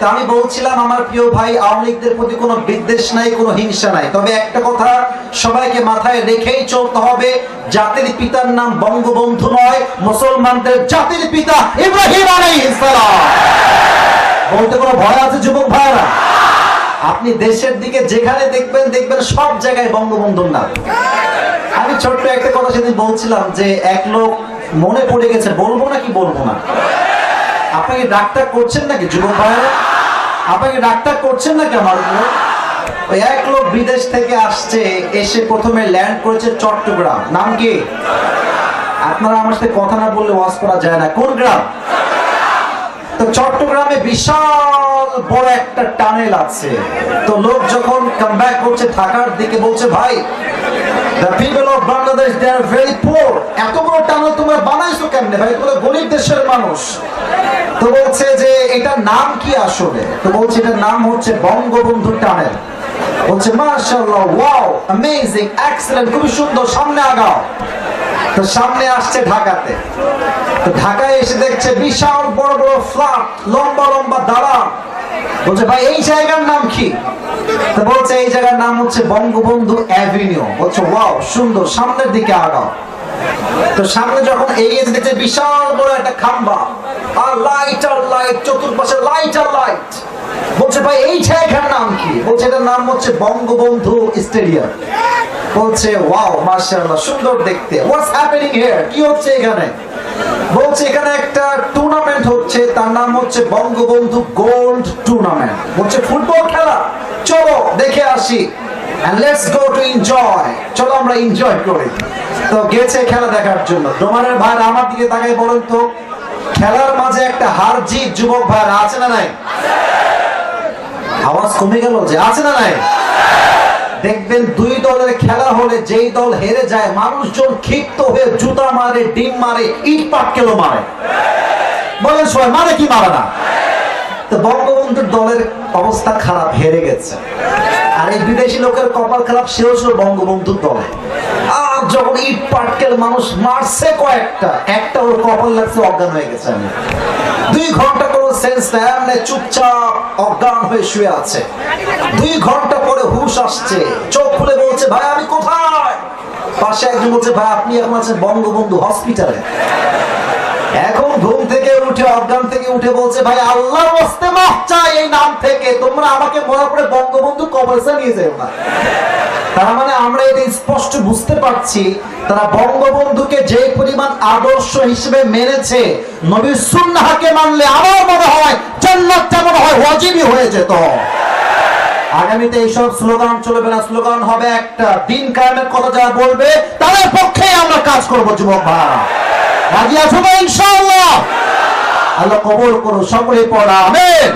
তা আমি বলছিলাম, আমার প্রিয় ভাই, আওয়ামী লীগদের প্রতি কোনো বিদ্বেষ নাই, কোনো হিংসা নাই। তবে একটা কথা সবাইকে মাথায় রেখেই চলতে হবে, জাতির পিতার নাম বঙ্গবন্ধু নয়, মুসলমানদের জাতির পিতা ইব্রাহিম আলাইহিস সালাম। বলতে কোনো ভয় আছে, যুবক ভাইরা আপনি দেশের দিকে যেখানে দেখবেন দেখবেন সব জায়গায় বঙ্গবন্ধুর নাম। আমি ছোট্ট একটা কথা সেদিন বলছিলাম যে, এক লোক মনে পড়ে গেছে, বলব নাকি বলব না? আপনাকে ডাক্তার করছেন নাকি, যুবক ভাইরা আপনাকে ডাক্তার করছেন নাকি আমার এক লোক বিদেশ থেকে আসছে, এসে প্রথমে ল্যান্ড করেছে চট্টগ্রাম। নাম কি? আপনারা আমার সাথে কথা না বললে ওয়াজ করা যায় না। কোন গ্রাম? তো চট্টগ্রামে বিশাল বড় একটা টানেল আছে। তো লোক যখন কাম করছে ঢাকার দিকে বলছে, ভাই ওয়াও অ্যামেজিং সুন্দর, সামনে আগাও। তো সামনে আসছে ঢাকাতে। তো ঢাকায় এসে দেখছে বিশাল বড় বড় ফ্ল্যাট, লম্বা লম্বা দালান। বলছে, ভাই, এই জায়গার নাম কি? বলছে, এই জায়গার নাম হচ্ছে বঙ্গবন্ধু অ্যাভিনিউ। বলছে, ওয়াও, সুন্দর, সামনের দিকে আগাও। তো সামনে যখন এগিয়ে যেতে বিশাল বড় একটা খাম্বা, আর লাইট আর লাইট চতুর্পাশে লাইট আর লাইট বলছে, ভাই, এই জায়গার নাম কি? বলছে, এটার নাম হচ্ছে বঙ্গবন্ধু স্টেডিয়াম। বলছে, ওয়াও, মাশাআল্লাহ, সুন্দর দেখতে। হোয়াটস হ্যাপেনিং হিয়ার কি হচ্ছে এখানে? বলছে, এখানে একটা টুর্নামেন্ট হচ্ছে, তার নাম হচ্ছে বঙ্গবন্ধু গোল্ড টুর্নামেন্ট বলছে, ফুটবল খেলা। চলো, দেখে আসি। Go to enjoy চলো, আমরা এনজয় করি। তো গেছে খেলা দেখার জন্য। ভাই আমার দিকে তো, খেলার মাঝে একটা যুবক ভাই, আছে না নাই? আওয়াজ কমে গেল যে, আছে না নাই? দেখবেন দুই দলের খেলা হলে যেই দল হেরে যায়, মানুষজন ক্ষিপ্ত হয়ে জুতা মারে, ডিম মারে, ইট পাটকেলও মারে। বলেন সবাই, মারে কি মারে না? বঙ্গবন্ধুর দলের অবস্থা খারাপ, হেরে গেছে। আর এই বিদেশি লোকের কপাল খারাপ সেও ছিল বঙ্গবন্ধুর দলে। আর যখন ইট পাটকেল মানুষ মারছে কয়েকটা, একটা ওর কপাল লাগছে, অজ্ঞান হয়ে গেছে আমি। দুই ঘণ্টা কোনো সেন্স নেই চুপচাপ অজ্ঞান হয়ে শুয়ে আছে। দুই ঘণ্টা হুশ আসছে। চোখ খুলে বলছে, ভাই, আমি কোথায়? পাশে একজন বলছে, ভাই, আপনি এখন আছেন বঙ্গবন্ধু হসপিটালে। এখন ঘুম থেকে উঠে, অজ্ঞান থেকে উঠে বলছে, ভাই, আল্লাহর হস্তে মাফ চাই এই নাম থেকে। তোমরা আমাকে মনে করে বঙ্গবন্ধু কবরসা নিয়ে যাও না। তার মানে আমরা এটা স্পষ্ট বুঝতে পারছি, তারা বঙ্গবন্ধুকে যে পরিমাণ আদর্শ হিসেবে মেনেছে, নবীর সুন্নাহকে মানলে আমার মনে হয় জান্নাতটা মনে হয়, ওয়াজিবই হয়ে যেত। আগামীতে এইসব স্লোগান চলবে না। স্লোগান হবে একটা, দিন কায়েমের কথা যারা বলবে, তাদের পক্ষে আমরা কাজ করব, যুবক ভাই। রাজি আছো আল্লাহ কবর করো সকলে পড়া, আমেন।